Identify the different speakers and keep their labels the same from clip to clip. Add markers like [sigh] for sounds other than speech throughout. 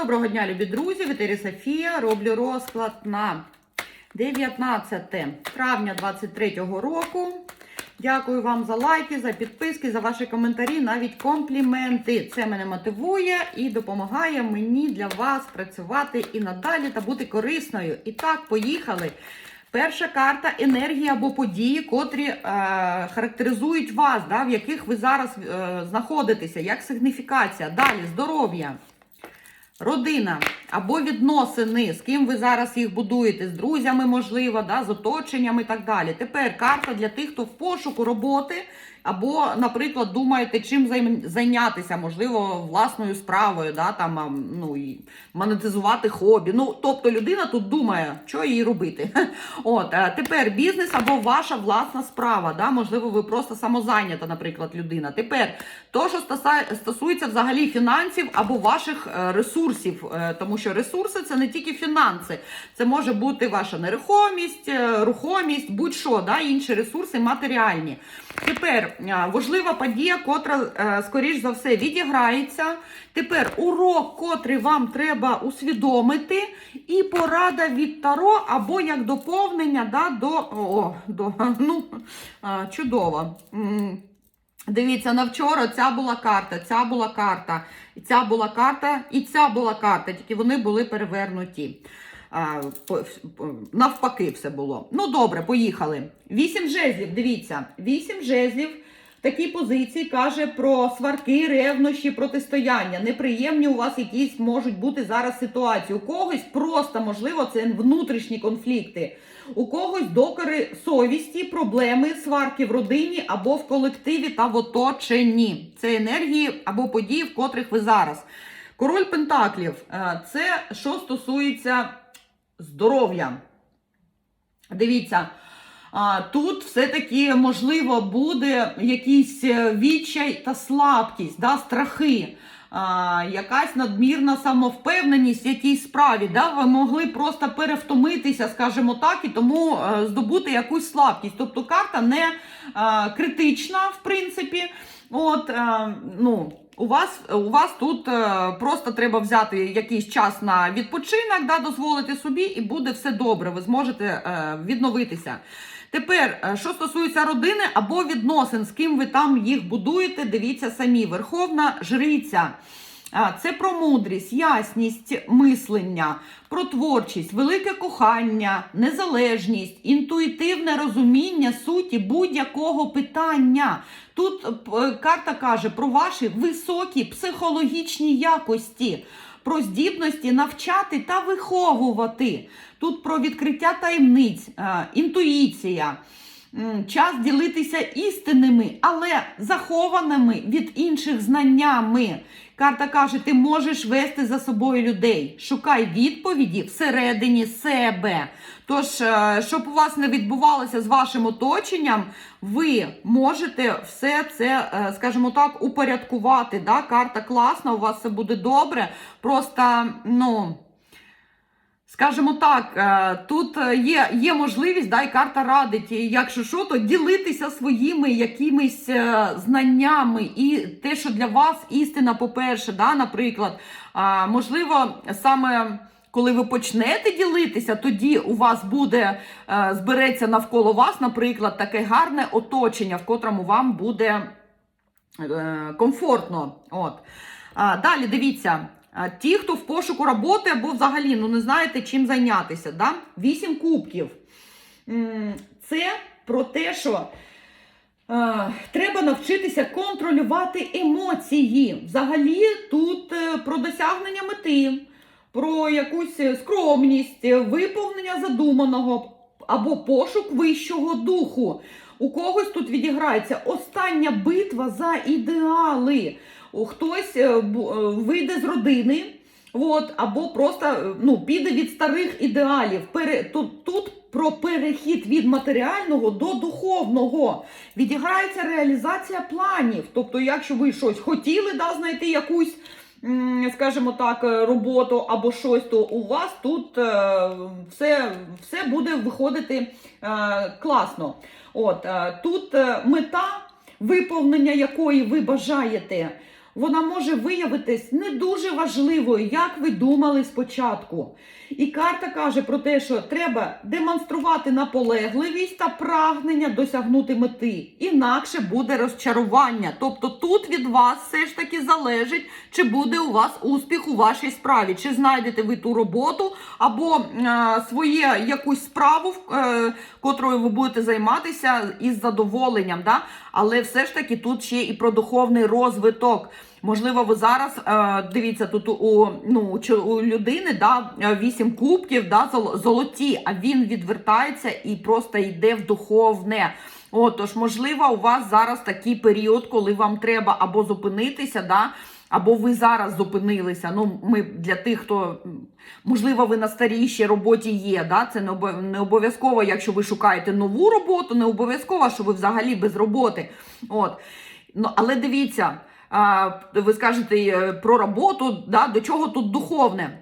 Speaker 1: Доброго дня, любі друзі! Вітері Софія. Роблю розклад на 19 травня 2023 року. Дякую вам за лайки, за підписки, за ваші коментарі, навіть компліменти. Це мене мотивує і допомагає мені для вас працювати і надалі та бути корисною. І так, поїхали. Перша карта енергії або події, котрі е, характеризують вас, да, в яких ви зараз е, знаходитеся, як сигніфікація. Далі здоров'я. Родина або відносини, з ким ви зараз їх будуєте, з друзями, можливо, да, з оточенням і так далі. Тепер карта для тих, хто в пошуку роботи, або, наприклад, думаєте, чим зайнятися, можливо, власною справою, да, там, ну, і монетизувати хобі. Ну, тобто людина тут думає, що їй робити. [laughs] От, а тепер бізнес або ваша власна справа. Да? Можливо, ви просто самозайнята, наприклад, людина. Тепер то, що стосується взагалі фінансів або ваших е, ресурсів, е, тому що ресурси це не тільки фінанси, це може бути ваша нерухомість, е, рухомість, будь-що, да? інші ресурси матеріальні. Тепер е, важлива подія, котра, скоріш за все, відіграється. Тепер урок, котрий вам треба усвідомити, і порада від Таро, або як доповнення да, до. О, до [laughs] ну, чудово. Дивіться, на вчора ця була карта, ця була карта, ця була карта, і ця була карта, тільки вони були перевернуті. Навпаки, все було. Ну, добре, поїхали. Вісім жезлів, дивіться, вісім жезлів. В такій позиції каже про сварки, ревнощі, протистояння. Неприємні у вас якісь можуть бути зараз ситуації. У когось просто, можливо, це внутрішні конфлікти. У когось докори совісті, проблеми, сварки в родині або в колективі та в оточенні. Це енергії або події, в котрих ви зараз. Король Пентаклів е, це що стосується здоров'я. Дивіться, тут все-таки можливо буде якийсь е, відчай та слабкість, да, страхи. Якась надмірна самовпевненість в якійсь справі. Да? Ви могли просто перевтомитися, скажімо так, і тому е, здобути якусь слабкість. Тобто карта не е, критична, в принципі. От, ну, у вас, у вас тут е, просто треба взяти якийсь час на відпочинок, да, дозволити собі, і буде все добре. Ви зможете е, відновитися. Тепер, е, що стосується родини або відносин, з ким ви там їх будуєте, дивіться самі. Верховна жриця. Це про мудрість, ясність мислення, про творчість, велике кохання, незалежність, інтуїтивне розуміння суті будь-якого питання. Тут е, карта каже про ваші високі психологічні якості, про здібності навчати та виховувати. Тут про відкриття таємниць, е, інтуїція. Час ділитися істинними, але захованими від інших знаннями. Карта каже: ти можеш вести за собою людей. Шукай відповіді всередині себе. Тож, е, щоб у вас не відбувалося з вашим оточенням, ви можете все це, е, скажімо так, упорядкувати. Да? Карта класна, у вас все буде добре. Просто, ну. Скажімо так, е, тут е, є, є можливість, да, і карта радить, якщо що, то ділитися своїми якимись е, знаннями і те, що для вас істина, по-перше, да, наприклад, можливо, саме. Коли ви почнете ділитися, тоді у вас буде збереться навколо вас, наприклад, таке гарне оточення, в котрому вам буде комфортно. От. Далі дивіться. А, Ті, хто в пошуку роботи або взагалі ну, не знаєте, чим зайнятися. Да? Вісім кубків. Це про те, що е, треба навчитися контролювати емоції. Взагалі тут е, про досягнення мети, про якусь е, скромність, е, виповнення задуманого або пошук вищого духу. У когось тут відіграється остання битва за ідеали. Хтось е, е, вийде з родини, от, або просто е, ну, піде від старих ідеалів. Пере, тут, тут про перехід від матеріального до духовного. Відіграється реалізація планів. Тобто, якщо ви щось хотіли да, знайти якусь. Скажімо так, роботу або щось, то у вас тут все, все буде виходити класно. От, тут мета, виповнення якої ви бажаєте, вона може виявитись не дуже важливою, як ви думали спочатку. І карта каже про те, що треба демонструвати наполегливість та прагнення досягнути мети. Інакше буде розчарування. Тобто тут від вас все ж таки залежить, чи буде у вас успіх у вашій справі, чи знайдете ви ту роботу або е, своє якусь справу, е, котрою ви будете займатися із задоволенням. Да? Але все ж таки тут ще і про духовний розвиток. Можливо, ви зараз е, дивіться тут у ну у людини да вісім кубків, да золоті, а він відвертається і просто йде в духовне. Отож, можливо, у вас зараз такий період, коли вам треба або зупинитися, да, або ви зараз зупинилися. Ну, ми для тих, хто можливо, ви на старій ще роботі є. Да? Це не обо- не обов'язково, якщо ви шукаєте нову роботу, не обов'язково, що ви взагалі без роботи. От. Ну, але дивіться, ви скажете е, про роботу, да, до чого тут духовне?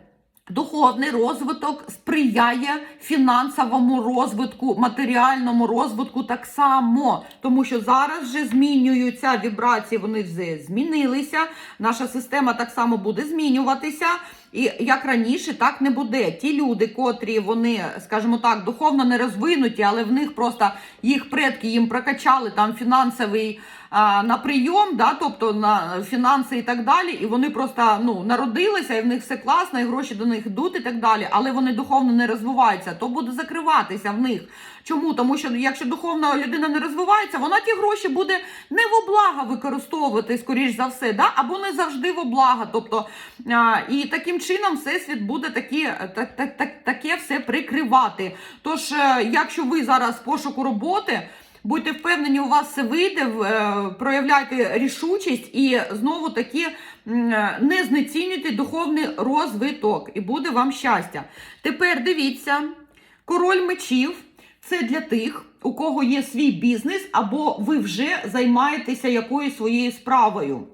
Speaker 1: Духовний розвиток сприяє фінансовому розвитку, матеріальному розвитку так само, тому що зараз вже змінюються вібрації, вони вже змінилися. Наша система так само буде змінюватися. І як раніше, так не буде. Ті люди, котрі вони, скажімо так, духовно не розвинуті, але в них просто їх предки їм прокачали там фінансовий а, на прийом, да, тобто на фінанси і так далі. І вони просто ну народилися, і в них все класно, і гроші до них йдуть і так далі. Але вони духовно не розвиваються, то буде закриватися в них. Чому? Тому що якщо духовна людина не розвивається, вона ті гроші буде не в облага використовувати, скоріш за все, да? або не завжди в облага. Тобто, а, і таким чином всесвіт буде такі, так, так, так, таке все прикривати. Тож, е, якщо ви зараз в пошуку роботи, Будьте впевнені, у вас все вийде, е, проявляйте рішучість і знову таки е, не знецінюйте духовний розвиток, і буде вам щастя. Тепер дивіться, король мечів це для тих, у кого є свій бізнес, або ви вже займаєтеся якоюсь своєю справою.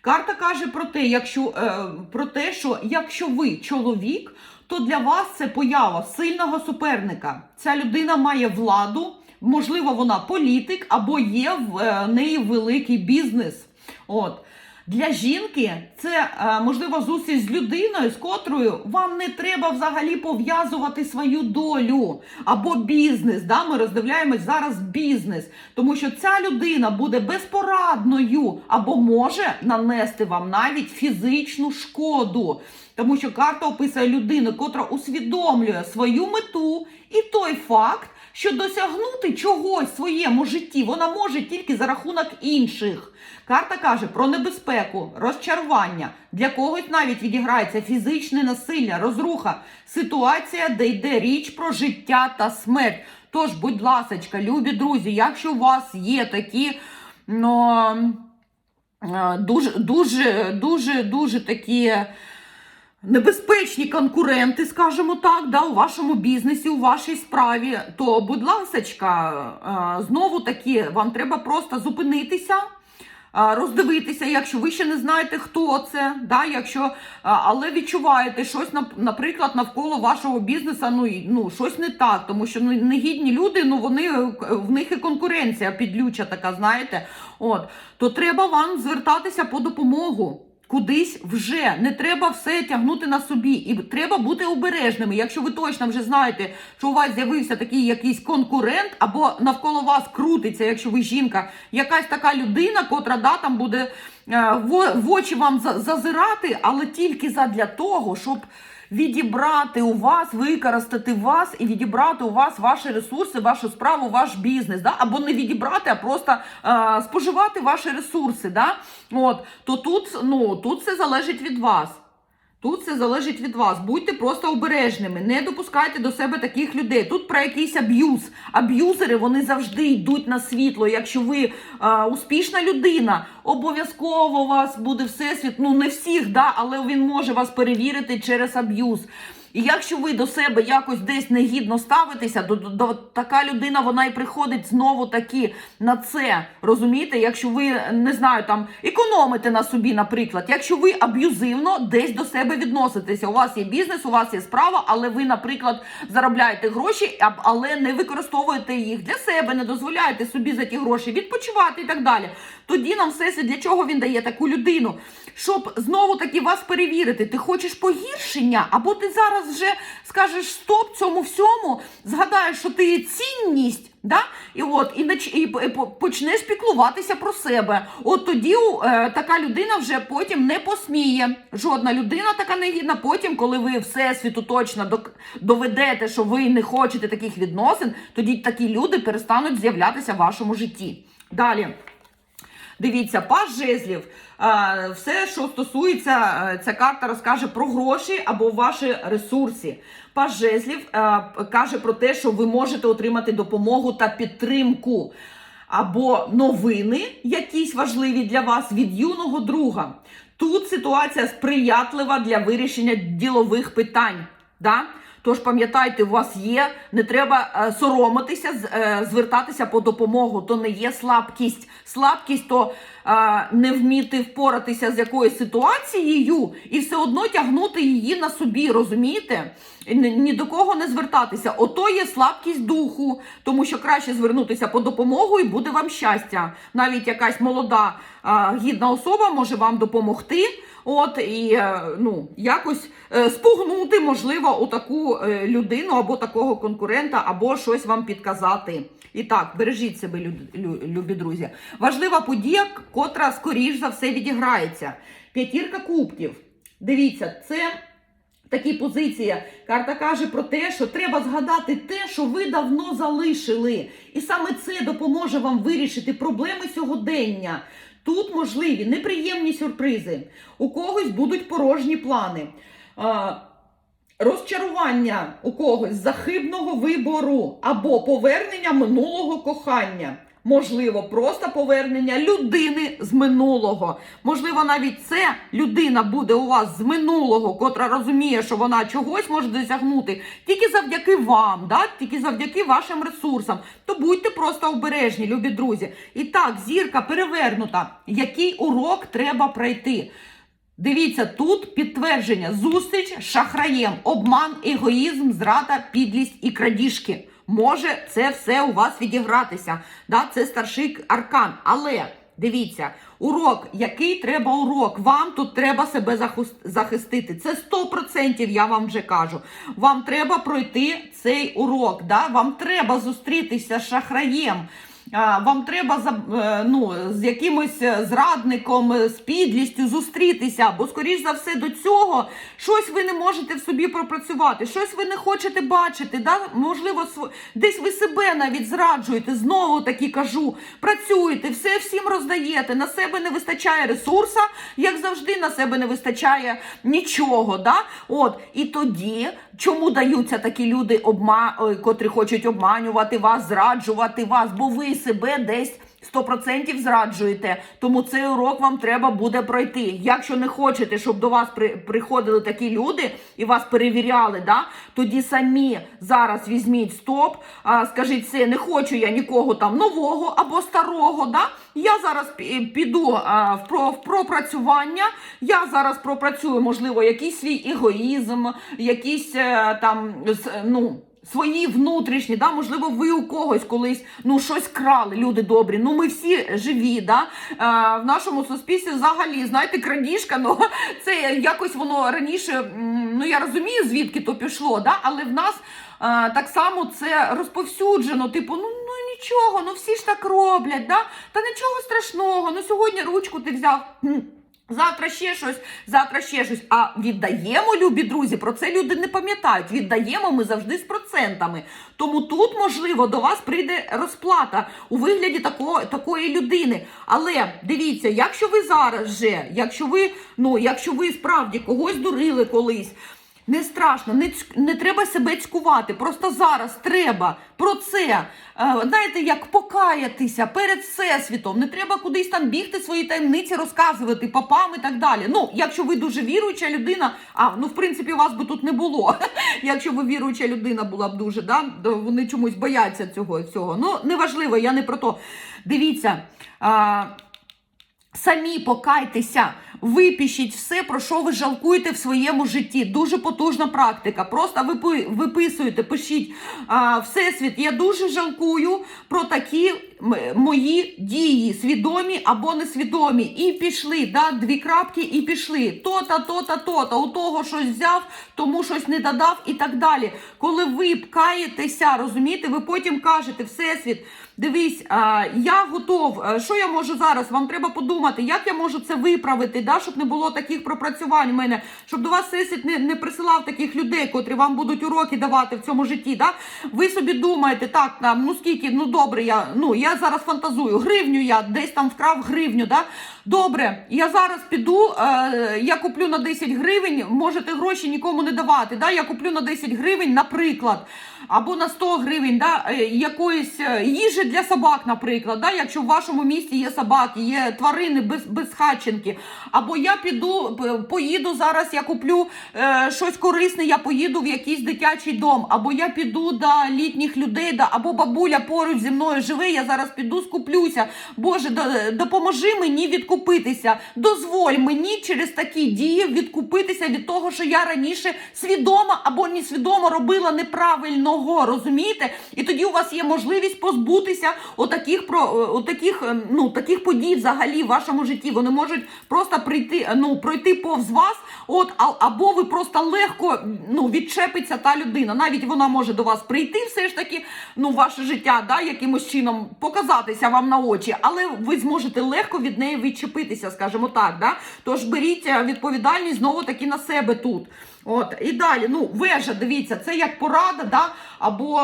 Speaker 1: Карта каже про те, якщо, е, про те, що якщо ви чоловік, то для вас це поява сильного суперника. Ця людина має владу, можливо, вона політик, або є в е, неї великий бізнес. От. Для жінки це е, можливо зустріч з людиною, з котрою вам не треба взагалі пов'язувати свою долю або бізнес. Да? Ми роздивляємось зараз бізнес, тому що ця людина буде безпорадною або може нанести вам навіть фізичну шкоду. Тому що карта описує людину, котра усвідомлює свою мету і той факт, що досягнути чогось в своєму житті вона може тільки за рахунок інших. Карта каже про небезпеку, розчарування. Для когось навіть відіграється фізичне насилля, розруха, ситуація, де йде річ про життя та смерть. Тож, будь ласочка, любі друзі, якщо у вас є такі ну, е, дуже, дуже, дуже, дуже такі небезпечні конкуренти, скажімо так, да, у вашому бізнесі, у вашій справі, то, будь ласочка, е, знову таки, вам треба просто зупинитися. е, Роздивитися, якщо ви ще не знаєте, хто це, да, якщо, е, але відчуваєте щось, нап- наприклад, навколо вашого бізнесу, ну, ну щось не так, тому що ну, негідні люди, ну вони в них і конкуренція підлюча така, знаєте. От, то треба вам звертатися по допомогу. Кудись вже не треба все тягнути на собі, і треба бути обережними. Якщо ви точно вже знаєте, що у вас з'явився такий якийсь конкурент, або навколо вас крутиться, якщо ви жінка, якась така людина, котра да, там буде е, в, очі вам за- зазирати, але тільки задля того, щоб відібрати у вас, використати вас і відібрати у вас ваші ресурси, вашу справу, ваш бізнес, да? або не відібрати, а просто е, споживати ваші ресурси. Да? От, то тут, ну, тут все залежить від вас. Тут все залежить від вас. Будьте просто обережними, не допускайте до себе таких людей. Тут про якийсь аб'юз. Аб'юзери вони завжди йдуть на світло. Якщо ви е, успішна людина, обов'язково вас буде всесвіт. Ну не всіх, да, але він може вас перевірити через аб'юз.
Speaker 2: І якщо ви до себе якось десь негідно ставитеся, до, до, до- така людина вона і приходить знову таки на це. Розумієте? Якщо ви не знаю, там економите на собі, наприклад, якщо ви аб'юзивно десь до себе відноситеся, у вас є бізнес, у вас є справа, але ви, наприклад, заробляєте гроші, але не використовуєте їх для себе, не дозволяєте собі за ті гроші відпочивати і так далі. Тоді нам все для чого він дає таку людину? Щоб знову таки вас перевірити, ти хочеш погіршення, або ти зараз вже скажеш стоп цьому всьому, згадаєш, що ти є цінність. Да? І от і, і почнеш піклуватися про себе. От тоді е, така людина вже потім не посміє. Жодна людина така негідна. Потім, коли ви всесвіту точно доведете, що ви не хочете таких відносин, тоді такі люди перестануть з'являтися в вашому житті. Далі. Дивіться, паж жезлів. Все, що стосується, е, ця карта розкаже про гроші або ваші ресурси. Паж жезлів е, каже про те, що ви можете отримати допомогу та підтримку. Або новини, якісь важливі для вас від юного друга. Тут ситуація сприятлива для вирішення ділових питань. Да? Тож пам'ятайте, у вас є, не треба е, соромитися, е, звертатися по допомогу. То не є слабкість. Слабкість то е, не вміти впоратися з якоюсь ситуацією і все одно тягнути її на собі, розумієте? Ні, до кого не звертатися. Ото є слабкість духу, тому що краще звернутися по допомогу і буде вам щастя. Навіть якась молода гідна особа може вам допомогти. От і е, ну якось е, спугнути, можливо, у таку е, людину або такого конкурента, або щось вам підказати. І так, бережіть себе, лю- лю- любі друзі. Важлива подія, котра скоріш за все відіграється. П'ятірка кубків. Дивіться, це такі позиції. Карта каже про те, що треба згадати те, що ви давно залишили. І саме це допоможе вам вирішити проблеми сьогодення. Тут можливі неприємні сюрпризи. У когось будуть порожні плани. Розчарування у когось захибного вибору або повернення минулого кохання. Можливо, просто повернення людини з минулого. Можливо, навіть це людина буде у вас з минулого, котра розуміє, що вона чогось може досягнути тільки завдяки вам, да? тільки завдяки вашим ресурсам. То будьте просто обережні, любі друзі. І так, зірка перевернута. Який урок треба пройти? Дивіться, тут підтвердження: зустріч шахраєм, обман, егоїзм, зрада, підлість і крадіжки. Може це все у вас відігратися. Да? Це старший аркан. Але дивіться, урок, який треба урок? Вам тут треба себе захистити. Це 100% я вам вже кажу. Вам треба пройти цей урок. Да? Вам треба зустрітися з шахраєм. Вам треба е, ну, з якимось е, зрадником, е, з підлістю зустрітися, бо, скоріш за все, до цього щось ви не можете в собі пропрацювати, щось ви не хочете бачити. Да? Можливо, десь ви себе навіть зраджуєте. Знову таки кажу, працюєте, все всім роздаєте. На себе не вистачає ресурса, як завжди, на себе не вистачає нічого. Да? От, і тоді, чому даються такі люди, обма... котрі хочуть обманювати вас, зраджувати вас, бо ви себе десь 100% зраджуєте. Тому цей урок вам треба буде пройти. Якщо не хочете, щоб до вас при... приходили такі люди і вас перевіряли, да? тоді самі зараз візьміть стоп, а, скажіть все, не хочу я нікого там нового або старого. Да? Я зараз піду а, в, про, в пропрацювання. Я зараз пропрацюю, можливо, якийсь свій егоїзм, якісь е, там ну. Свої внутрішні, да, можливо, ви у когось колись ну щось крали, люди добрі. Ну ми всі живі. Да? Е, в нашому суспільстві взагалі, знаєте, крадіжка, ну [laughs] це якось воно раніше. Ну я розумію, звідки то пішло, да? але в нас е, так само це розповсюджено. Типу, ну, ну нічого, ну всі ж так роблять, да? та нічого страшного. Ну сьогодні ручку ти взяв. Завтра ще щось, завтра ще щось. А віддаємо, любі друзі, про це люди не пам'ятають. Віддаємо ми завжди з процентами. Тому тут, можливо, до вас прийде розплата у вигляді такого, такої людини. Але дивіться, якщо ви зараз же, якщо ви, ну, якщо ви справді когось дурили колись. Не страшно, не, не треба себе цькувати. Просто зараз треба про це, е, знаєте, як покаятися перед всесвітом. Не треба кудись там бігти свої таємниці, розказувати попам і так далі. Ну, якщо ви дуже віруюча людина, а ну в принципі вас би тут не було. [laughs] Якщо ви віруюча людина була б дуже, да, вони чомусь бояться цього і всього. Ну, неважливо, я не про то. Дивіться. А, Самі покайтеся, випишіть все, про що ви жалкуєте в своєму житті. Дуже потужна практика. Просто випи, виписуєте, пишіть Всесвіт. Я дуже жалкую про такі мої дії, свідомі або несвідомі. І пішли, да, дві крапки, і пішли. То-та, то-та, то-та. У того щось взяв, тому щось не додав і так далі. Коли ви каєтеся, розумієте, ви потім кажете, Всесвіт. Дивись, я готов. Що я можу зараз? Вам треба подумати, як я можу це виправити, да, щоб не було таких пропрацювань у мене, щоб до вас всесвіт не, не присилав таких людей, котрі вам будуть уроки давати в цьому житті. Да? Ви собі думаєте, так, там, ну скільки, ну добре, я ну я зараз фантазую, гривню я десь там вкрав гривню. Да? Добре, я зараз піду, е, я куплю на 10 гривень, можете гроші нікому не давати. Да? Я куплю на 10 гривень, наприклад, або на 100 гривень да? е, якоїсь е, їжі для собак, наприклад. Да? Якщо в вашому місті є собаки, є тварини без, безхатченки. Або я піду, поїду зараз, я куплю е, щось корисне, я поїду в якийсь дитячий дом, або я піду до літніх людей, да, або бабуля поруч зі мною живе, я зараз піду скуплюся. Боже, до- допоможи мені відкупитися. Дозволь мені через такі дії відкупитися від того, що я раніше свідомо або несвідомо робила неправильного. Розумієте? І тоді у вас є можливість позбутися отаких про отаких, ем, ну таких подій взагалі в вашому житті. Вони можуть просто прийти, ну пройти повз вас, от а, або ви просто легко ну відчепиться та людина. Навіть вона може до вас прийти, все ж таки, ну ваше життя, да, якимось чином показатися вам на очі, але ви зможете легко від неї відчепитися, скажімо так. Да? Тож беріть е, відповідальність знову таки на себе тут. От і далі, ну вежа, дивіться, це як порада, да, або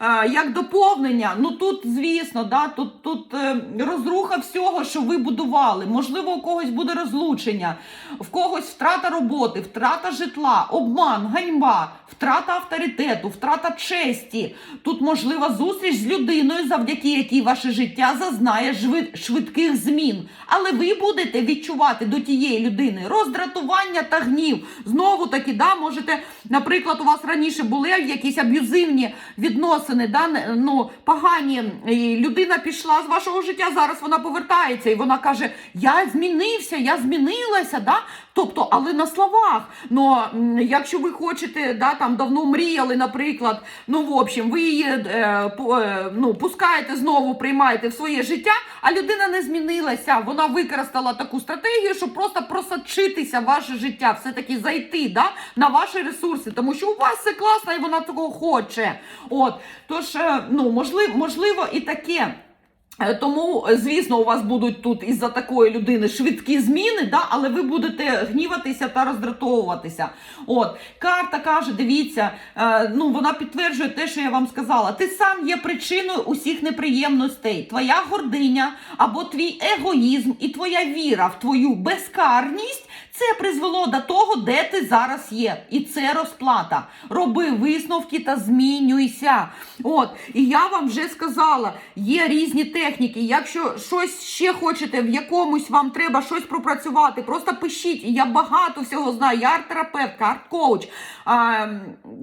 Speaker 2: е, як доповнення. Ну тут, звісно, да, тут, тут е, розруха всього, що ви будували. Можливо, у когось буде розлучення, в когось втрата роботи, втрата житла, обман, ганьба, втрата авторитету, втрата честі. Тут можлива зустріч з людиною, завдяки якій ваше життя зазнає швидких змін. Але ви будете відчувати до тієї людини роздратування та гнів. Знову таки, да, можете, наприклад, у вас раніше були якісь аб'юзивні відносини, да, ну, погані. Людина пішла з вашого життя, зараз вона повертається і вона каже: Я змінився, я змінилася. Да? Тобто, але на словах. М, якщо ви хочете, да, там давно мріяли, наприклад, ну, в общем, ви її е, е, ну, пускаєте знову, приймаєте в своє життя, а людина не змінилася. Вона використала таку стратегію, щоб просто просочитися в ваше життя, все-таки зайти да, на ваші ресурси, тому що у вас все класно і вона цього хоче. От, тож, е, ну, можливо, можливо, і таке. Е, Тому, звісно, у вас будуть тут із-за такої людини швидкі зміни, да, але ви будете гніватися та роздратовуватися. От карта каже: дивіться, е, ну вона підтверджує те, що я вам сказала. Ти сам є причиною усіх неприємностей. Твоя гординя або твій егоїзм і твоя віра в твою безкарність. Це призвело до того, де ти зараз є. І це розплата. Роби висновки та змінюйся. От, і я вам вже сказала, є різні техніки. Якщо щось ще хочете, в якомусь вам треба щось пропрацювати, просто пишіть. Я багато всього знаю. Я арт-терапевтка, арт-коуч.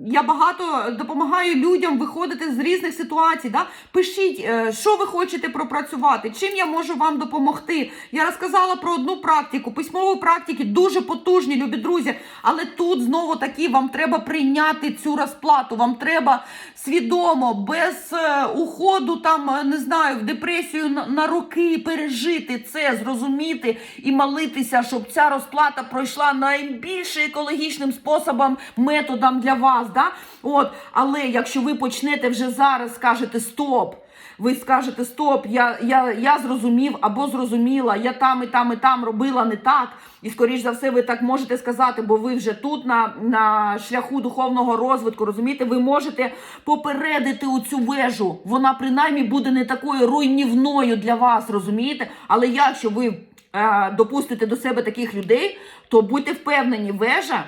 Speaker 2: Я багато допомагаю людям виходити з різних ситуацій. Да? Пишіть, е, що ви хочете пропрацювати, чим я можу вам допомогти. Я розказала про одну практику, письмові практики дуже потужні, любі друзі. Але тут знову таки вам треба прийняти цю розплату. Вам треба свідомо, без е, уходу, там е, не знаю, в депресію на, роки пережити це, зрозуміти і молитися, щоб ця розплата пройшла найбільш екологічним способом, методом для вас. Да? От, але якщо ви почнете вже зараз, скажете стоп. Ви скажете, стоп, я, я, я зрозумів або зрозуміла, я там і там і там робила не так. І, скоріш за все, ви так можете сказати, бо ви вже тут на, на шляху духовного розвитку, розумієте, ви можете попередити оцю вежу. Вона принаймні буде не такою руйнівною для вас, розумієте? Але якщо ви е, допустите до себе таких людей, то будьте впевнені, вежа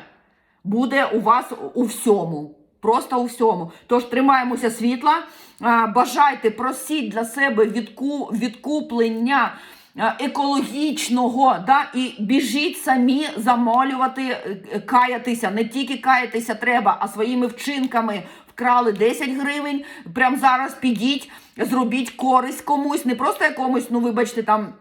Speaker 2: буде у вас у всьому. Просто у всьому. Тож тримаємося світла, бажайте, просіть для себе відку, відкуплення екологічного, да, і біжіть самі замолювати, е, е, каятися. Не тільки каятися треба, а своїми вчинками вкрали 10 гривень. Прямо зараз підіть, зробіть користь комусь, не просто якомусь, ну вибачте, там.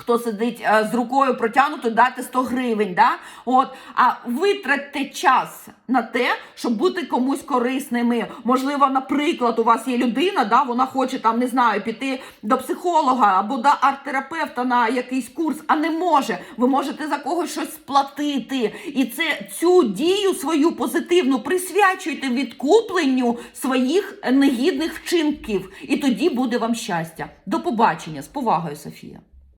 Speaker 2: Хто сидить е, з рукою протягнутою, дати 100 гривень, да? От, а витратьте час на те, щоб бути комусь корисними. Можливо, наприклад, у вас є людина, да, вона хоче там, не знаю, піти до психолога або до арт-терапевта на якийсь курс, а не може. Ви можете за когось щось сплатити. І це цю дію свою позитивну присвячуйте відкупленню своїх негідних вчинків. І тоді буде вам щастя. До побачення з повагою, Софія.